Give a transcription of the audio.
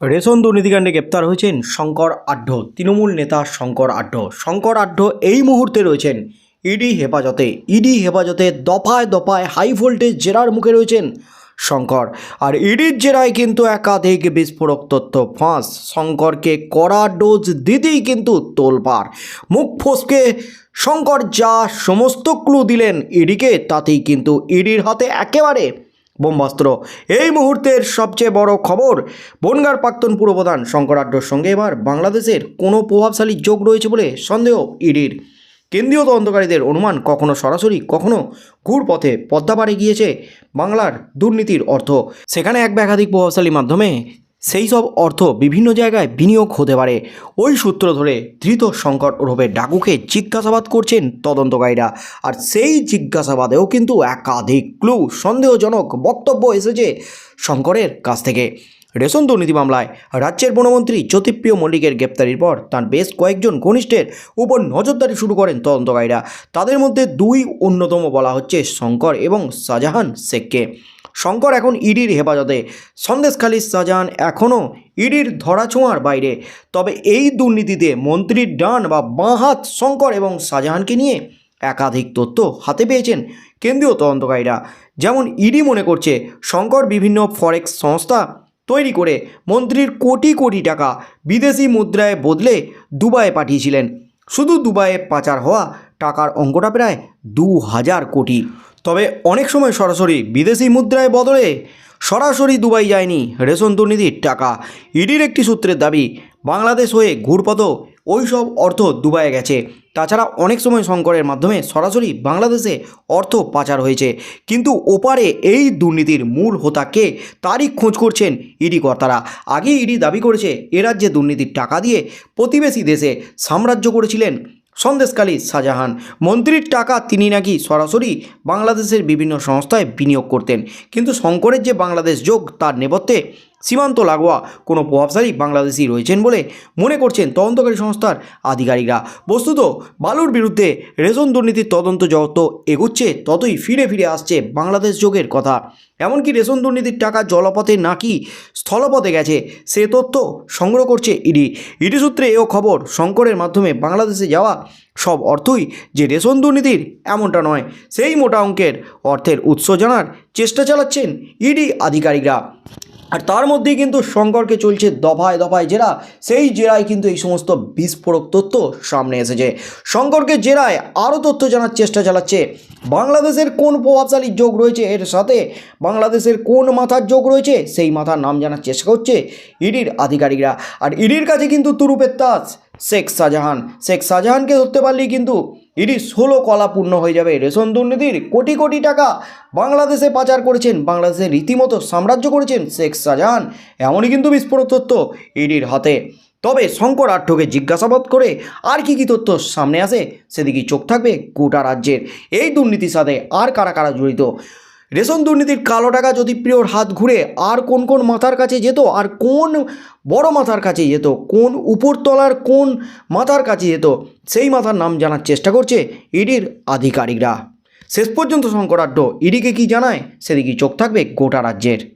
Ration দুর্নীতিকাণ্ডে গ্রেপ্তার হয়েছেন শঙ্কর আঢ্য তৃণমূল নেতা শঙ্কর আঢ্য শঙ্কর আঢ্য এই মুহূর্তে রয়েছেন ইডি হেফাজতে। ইডি হেফাজতে দফায় দফায় হাই ভোল্টেজ জেরার মুখে রয়েছেন শঙ্কর। আর ইডির জেরায় কিন্তু একাধিক বিস্ফোরক তথ্য ফাঁস। শঙ্করকে কড়া ডোজ দিতেই কিন্তু তোলপাড়। মুখ ফসকে শঙ্কর যা সমস্ত ক্লু দিলেন ইডিকে, তাতেই কিন্তু ইডির হাতে একেবারে বোম্বাস্ত্র। এই মুহূর্তের সবচেয়ে বড় খবর, বনগার প্রাক্তন পুরপ্রধান শঙ্করাড্যর সঙ্গে এবার বাংলাদেশের কোনো প্রভাবশালী যোগ রয়েছে বলে সন্দেহ ইডির। কেন্দ্রীয় তদন্তকারীদের অনুমান কখনো সরাসরি, কখনো ঘুরপথে পদ্মাপাড়ে গিয়েছে বাংলার দুর্নীতির অর্থ। সেখানে এক একাধিক প্রভাবশালী মাধ্যমে সেই সব অর্থ বিভিন্ন জায়গায় বিনিয়োগ হতে পারে। ওই সূত্র ধরে ধৃত শঙ্কর ওরফে ডাকুকে জিজ্ঞাসাবাদ করছেন তদন্তকারীরা। আর সেই জিজ্ঞাসাবাদেও কিন্তু একাধিক ক্লু সন্দেহজনক বক্তব্য এসেছে শঙ্করের কাছ থেকে। রেশন দুর্নীতি মামলায় রাজ্যের বনমন্ত্রী জ্যোতিপ্রিয় মল্লিকের গ্রেপ্তারির পর তার বেশ কয়েকজন ঘনিষ্ঠের উপর নজরদারি শুরু করেন তদন্তকারীরা। তাদের মধ্যে দুই অন্যতম বলা হচ্ছে শঙ্কর এবং শাহজাহান শেখকে। শঙ্কর এখন ইডির হেফাজতে। সন্দেশখালী শাহজাহান এখনও ইডির ধরাছোঁয়ার বাইরে। তবে এই দুর্নীতিতে মন্ত্রীর ডান বা বাঁহাত শঙ্কর এবং শাহজাহানকে নিয়ে একাধিক তথ্য হাতে পেয়েছেন কেন্দ্রীয় তদন্তকারীরা। যেমন ইডি মনে করছে, শঙ্কর বিভিন্ন ফরেক্স সংস্থা তৈরি করে মন্ত্রীর কোটি কোটি টাকা বিদেশি মুদ্রায় বদলে দুবাইয়ে পাঠিয়েছিলেন। শুধু দুবাইয়ে পাচার হওয়া টাকার অঙ্কটা প্রায় দু হাজার কোটি। তবে অনেক সময় সরাসরি বিদেশি মুদ্রায় বদলে সরাসরি দুবাই যায়নি রেশন দুর্নীতির টাকা। ইডির একটি সূত্রের দাবি, বাংলাদেশ হয়ে ঘুরপথ ওই সব অর্থ দুবাইয়ে গেছে। তাছাড়া অনেক সময় শঙ্করের মাধ্যমে সরাসরি বাংলাদেশে অর্থ পাচার হয়েছে। কিন্তু ওপারে এই দুর্নীতির মূল হোতা কে তারই খোঁজ করছেন ইডি কর্তারা। আগে ইডি দাবি করেছে, এ রাজ্যে দুর্নীতির টাকা দিয়ে প্রতিবেশী দেশে সাম্রাজ্য করেছিলেন সন্দেশকালী শাহজাহান। মন্ত্রীর টাকা তিনি নাকি সরাসরি বাংলাদেশের বিভিন্ন সংস্থায় বিনিয়োগ করতেন। কিন্তু শঙ্করের যে বাংলাদেশ যোগ, তার নেপথ্যে সীমান্ত লাগোয়া কোনো প্রভাবশালী বাংলাদেশি রয়েছেন বলে মনে করছেন তদন্তকারী সংস্থার আধিকারিকরা। বস্তুত, বালুর বিরুদ্ধে রেশন দুর্নীতির তদন্ত যত এগোচ্ছে, ততই ফিরে ফিরে আসছে বাংলাদেশ যোগের কথা। এমনকি রেশন দুর্নীতির টাকা জলপথে নাকি স্থলপথে গেছে, সে তথ্য সংগ্রহ করছে ইডি। ইডি সূত্রে এও খবর শঙ্করের মাধ্যমে বাংলাদেশে যাওয়া সব অর্থই যে রেশন দুর্নীতির এমনটা নয়, সেই মোটা অঙ্কের অর্থের উৎস জানার চেষ্টা চালাচ্ছেন ইডি আধিকারিকরা। আর তার মধ্যেই কিন্তু শঙ্করকে চলছে দফায় দফায় জেরা। সেই জেরায় কিন্তু এই সমস্ত বিস্ফোরক তথ্য সামনে এসেছে। শঙ্করকে জেরায় আরও তথ্য জানার চেষ্টা চালাচ্ছে। বাংলাদেশের কোন প্রভাবশালী যোগ রয়েছে এর সাথে? বাংলাদেশের কোন মাথার যোগ রয়েছে? সেই মাথার নাম জানার চেষ্টা করছে ইডির আধিকারিকরা। আর ইডির কাছে কিন্তু তুরুপের তাস শেখ শাহজাহান। শেখ শাহজাহানকে ধরতে পারলেই কিন্তু ইডি ষোলো কলা পূর্ণ হয়ে যাবে। রেশন দুর্নীতির কোটি কোটি টাকা বাংলাদেশে পাচার করেছেন, বাংলাদেশে রীতিমতো সাম্রাজ্য করেছেন শেখ শাহজাহান। এমনই কিন্তু বিস্ফোরক তথ্য ইডির হাতে। তবে শঙ্কর আঠ্যকে জিজ্ঞাসাবাদ করে আর কি কি তথ্য সামনে আসে, সেদিকেই চোখ থাকবে গোটা রাজ্যের। এই দুর্নীতির সাথে আর কারা কারা জড়িত? রেশন দুর্নীতির কালো টাকা যদি প্রিয়র হাত ঘুরে, আর কোন কোন মাথার কাছে যেত, আর কোন বড় মাথার কাছে যেত, কোন উপরতলার কোন মাথার কাছে যেত, সেই মাথার নাম জানার চেষ্টা করছে ইডির আধিকারিকরা। শেষ পর্যন্ত শঙ্করাঢ্য ইডিকে কি জানায় সেদিকে চোখ থাকবে গোটা রাজ্যের।